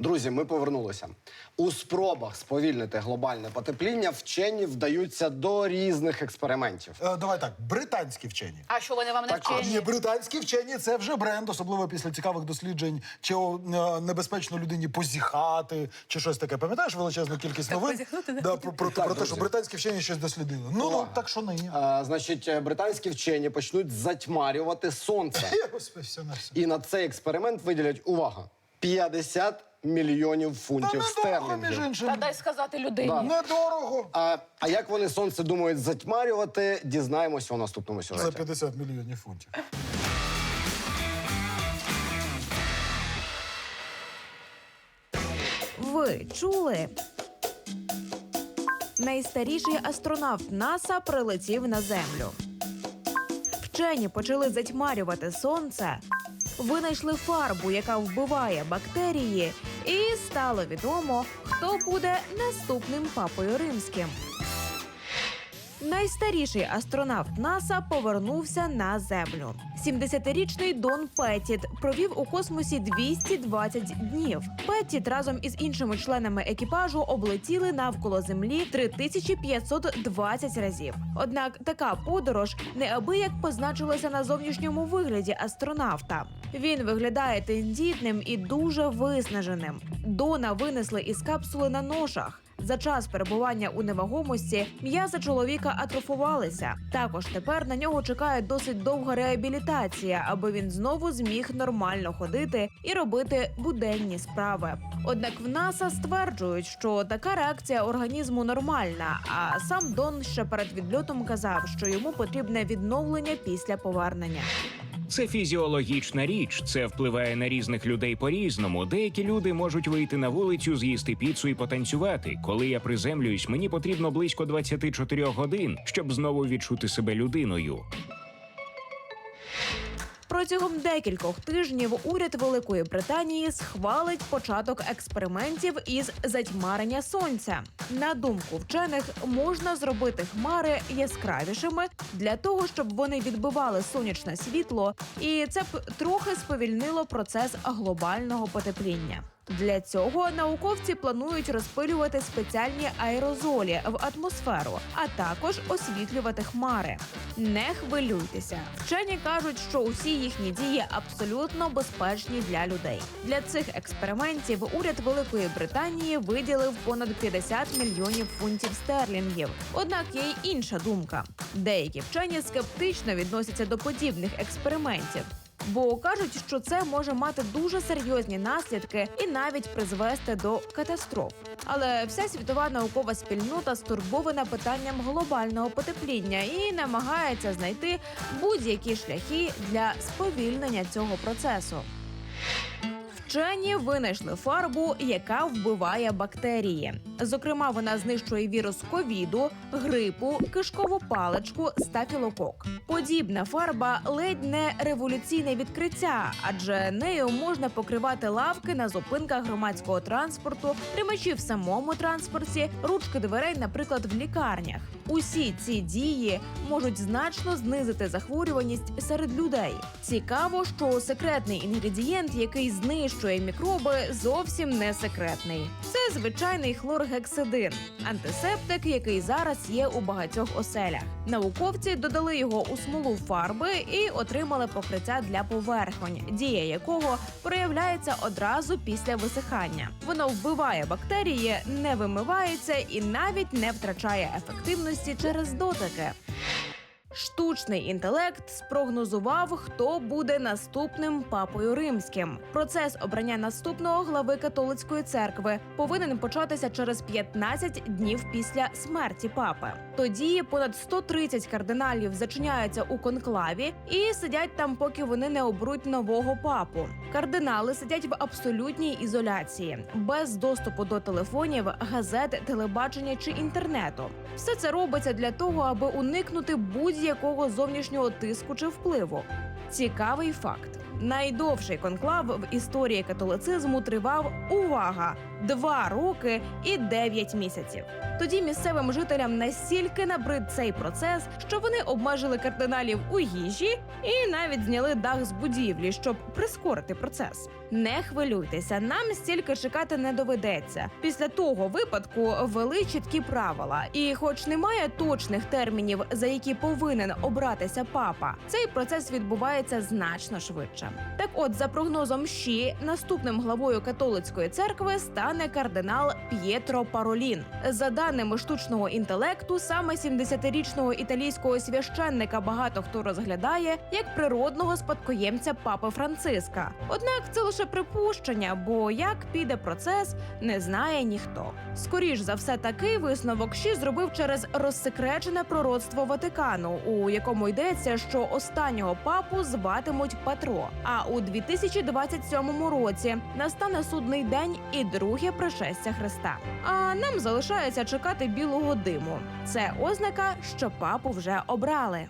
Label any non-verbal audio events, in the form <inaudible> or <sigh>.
Друзі, ми повернулися. У спробах сповільнити глобальне потепління вчені вдаються до різних експериментів. Е, давай так, британські вчені. А що вони вам не Так, А вчені? ні, британські вчені це вже бренд, особливо після цікавих досліджень, чи о, е, небезпечно людині позіхати, чи щось таке. Пам'ятаєш величезну кількість новин позіхнути не да, про, про, Так, про те, що британські вчені щось дослідили. Ну, ну Увага. так що нині. Е, значить, е, британські вчені почнуть затьмарювати сонце. <laughs> Я Господи, все на все. І на цей експеримент виділять увага 50 мільйонів Та фунтів недорого, між стерлінгів. іншим. Та дай сказати людині. Да. Недорого. А, а як вони сонце думають затьмарювати, дізнаємося у наступному За сюжеті. 50 мільйонів фунтів. Ви чули? Найстаріший астронавт НАСА прилетів на землю. Вчені почали затьмарювати сонце, винайшли фарбу, яка вбиває бактерії, і стало відомо, хто буде наступним папою римським. Найстаріший астронавт НАСА повернувся на землю. 70-річний Дон Петтіт провів у космосі 220 днів. Петтіт разом із іншими членами екіпажу облетіли навколо землі 3520 разів. Однак така подорож неабияк позначилася на зовнішньому вигляді астронавта. Він виглядає тендітним і дуже виснаженим. Дона винесли із капсули на ношах. За час перебування у невагомості м'язи чоловіка атрофувалися. Також тепер на нього чекає досить довга реабілітація, аби він знову зміг нормально ходити і робити буденні справи. Однак в НАСА стверджують, що така реакція організму нормальна. А сам Дон ще перед відльотом казав, що йому потрібне відновлення після повернення. Це фізіологічна річ, це впливає на різних людей по-різному. Деякі люди можуть вийти на вулицю, з'їсти піцу і потанцювати. Коли я приземлююсь, мені потрібно близько 24 годин, щоб знову відчути себе людиною. Протягом декількох тижнів уряд Великої Британії схвалить початок експериментів із затьмарення сонця. На думку вчених, можна зробити хмари яскравішими для того, щоб вони відбивали сонячне світло, і це б трохи сповільнило процес глобального потепління. Для цього науковці планують розпилювати спеціальні аерозолі в атмосферу, а також освітлювати хмари. Не хвилюйтеся. Вчені кажуть, що усі їхні дії абсолютно безпечні для людей. Для цих експериментів уряд Великої Британії виділив понад 50 мільйонів фунтів стерлінгів. Однак є й інша думка. Деякі вчені скептично відносяться до подібних експериментів. Бо кажуть, що це може мати дуже серйозні наслідки і навіть призвести до катастроф. Але вся світова наукова спільнота стурбована питанням глобального потепління і намагається знайти будь-які шляхи для сповільнення цього процесу. Вчені винайшли фарбу, яка вбиває бактерії. Зокрема, вона знищує вірус ковіду, грипу, кишкову паличку, стафілокок. Подібна фарба ледь не революційне відкриття, адже нею можна покривати лавки на зупинках громадського транспорту, тримачі в самому транспорті, ручки дверей, наприклад, в лікарнях. Усі ці дії можуть значно знизити захворюваність серед людей. Цікаво, що секретний інгредієнт, який знищує мікроби, зовсім не секретний. Це звичайний хлоргексидин, антисептик, який зараз є у багатьох оселях. Науковці додали його у смолу фарби і отримали покриття для поверхонь, дія якого проявляється одразу після висихання. Воно вбиває бактерії, не вимивається і навіть не втрачає ефективності через дотики. Штучний інтелект спрогнозував, хто буде наступним папою римським. Процес обрання наступного глави католицької церкви повинен початися через 15 днів після смерті папи. Тоді понад 130 кардиналів зачиняються у конклаві і сидять там, поки вони не оберуть нового папу. Кардинали сидять в абсолютній ізоляції, без доступу до телефонів, газет, телебачення чи інтернету. Все це робиться для того, аби уникнути будь-якого зовнішнього тиску чи впливу. Цікавий факт: найдовший конклав в історії католицизму тривав увага два роки і дев'ять місяців. Тоді місцевим жителям настільки набрид цей процес, що вони обмежили кардиналів у їжі і навіть зняли дах з будівлі, щоб прискорити процес. Не хвилюйтеся, нам стільки чекати не доведеться. Після того випадку ввели чіткі правила. І, хоч немає точних термінів, за які повинен обратися папа, цей процес відбувається значно швидше. Так, от, за прогнозом ЩІ, наступним главою католицької церкви стане кардинал П'єтро Паролін. За даними штучного інтелекту, саме 70-річного італійського священника багато хто розглядає як природного спадкоємця папи Франциска. Однак це лише припущення, бо як піде процес, не знає ніхто. Скоріш за все, такий висновок ЩІ зробив через розсекречене пророцтво Ватикану, у якому йдеться, що останнього папу зватимуть Петро. А у 2027 році настане судний день і друге пришестя Христа. А нам залишається чекати білого диму. Це ознака, що папу вже обрали.